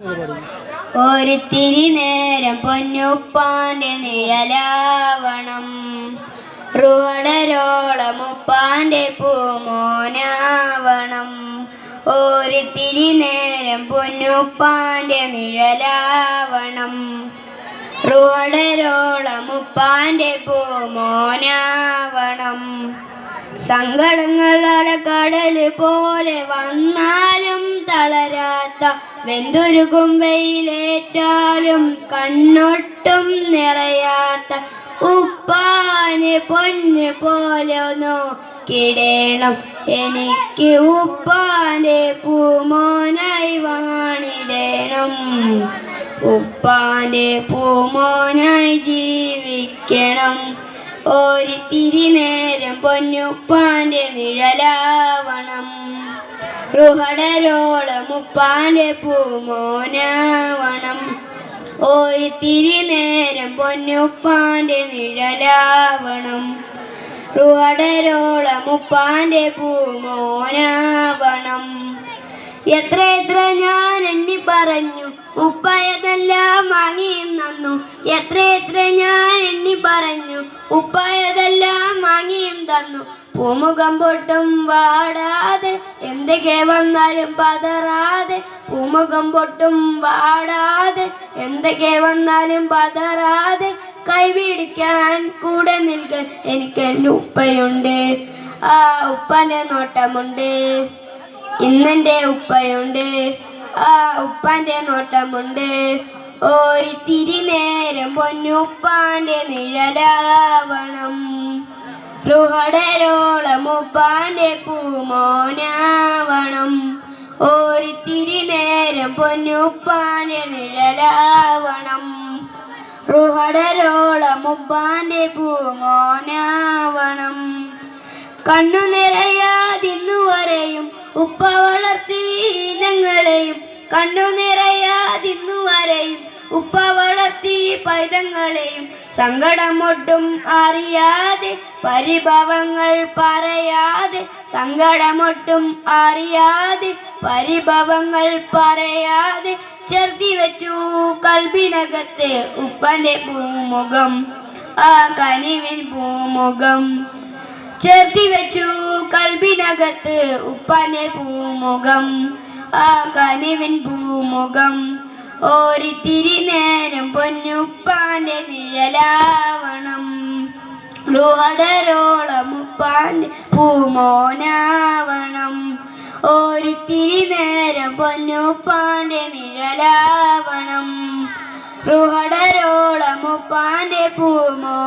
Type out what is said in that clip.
ഒരിത്തിരി നേരം പൊന്നുപ്പാന്റെ നിഴലാവണം. റുവടരോളമുപ്പാന്റെ പൂമോനാവണം. ഒരുത്തിരി നേരം പൊന്നുപ്പാന്റെ നിഴലാവണം. റുവടരോളമുപ്പാന്റെ പൂമോനാവണം. സങ്കടങ്ങളാല കടൽ പോലെ വന്നാലും തളരാത്ത വെന്തുരുകും വെയിലേറ്റാലും കണ്ണൊട്ടും നിറയാത്ത ഉപ്പാന് പൊന്ന് പോലെ നോക്കിടേണം. എനിക്ക് ഉപ്പാനെ പൂമോനായി വാണിടേണം. ഉപ്പാന്റെ പൂമോനായി ജീവിക്കണം. ഒരിത്തിരി നേരം പൊന്നുപ്പാന്റെ നിഴലാവണം. റുഹടരോളം ഉപ്പാന്റെ പൂമോനാവണം. ഓരിത്തിരി നേരം പൊന്നുപ്പാന്റെ നിഴലാവണം. റുഹടരോളം ഉപ്പാന്റെ പൂമോനാവണം. എത്ര എത്ര ഞാൻ എണ്ണി പറഞ്ഞു ഉപ്പായതെല്ലാം വാങ്ങിയും തന്നു. എത്ര എത്ര ഞാൻ എണ്ണി പറഞ്ഞു ഉപ്പായതെല്ലാം വാങ്ങിയും തന്നു. പൂമുഖം പൊട്ടും വാടാതെ എന്തൊക്കെ വന്നാലും പതറാതെ. പൂമുഖം പൊട്ടും വാടാതെ എന്തൊക്കെ വന്നാലും പതറാതെ. കൈപിടിക്കാൻ കൂടെ നിൽക്കാൻ എനിക്ക് എന്റെ ഉപ്പയുണ്ട്. ആ ഉപ്പന്റെ നോട്ടമുണ്ട്. ഇന്നെന്റെ ഉപ്പയുണ്ട്. ആ ഉപ്പാന്റെ നോട്ടമുണ്ട്. ഓരിത്തിരി നേരം പൊന്നുപ്പാന്റെ നിഴലാവണം. റുഹടരോളം ഉപ്പാന്റെ പൂമോനാവണം. ഓരിത്തിരി നേരം പൊന്നുപ്പാന്റെ നിഴലാവണം. റുഹടരോളം ഉപ്പാന്റെ പൂമോനാവണം. കണ്ണു കണ്ണു വരെയും ഉപ്പ വളർത്തി പൈതങ്ങളെയും സങ്കടമൊട്ടും അറിയാതെ പരിഭവങ്ങൾ പറയാതെ സങ്കടമൊട്ടും അറിയാതെ പരിഭവങ്ങൾ പറയാതെ ചേർത്തി വെച്ചു കൽബിനകത്ത് ഉപ്പന്റെ പൂമുഖം ആ കനിവിൻ പൂമുഖം. ചേർത്തി വെച്ചു കൽബിനകത്ത് ഉപ്പന്റെ പൂമുഖം. ആ ഭൂമുഖം. ഓരിത്തിരി നേരം പൊന്നുപ്പാന്റെ നിഴലാവണം. റുഹടരോളം ഉപ്പാന്റെ പൂമോനാവണം. ഓരിത്തിരി നേരം പൊന്നുപ്പാന്റെ നിഴലാവണം. റുഹടരോളം ഉപ്പാന്റെ പൂമോ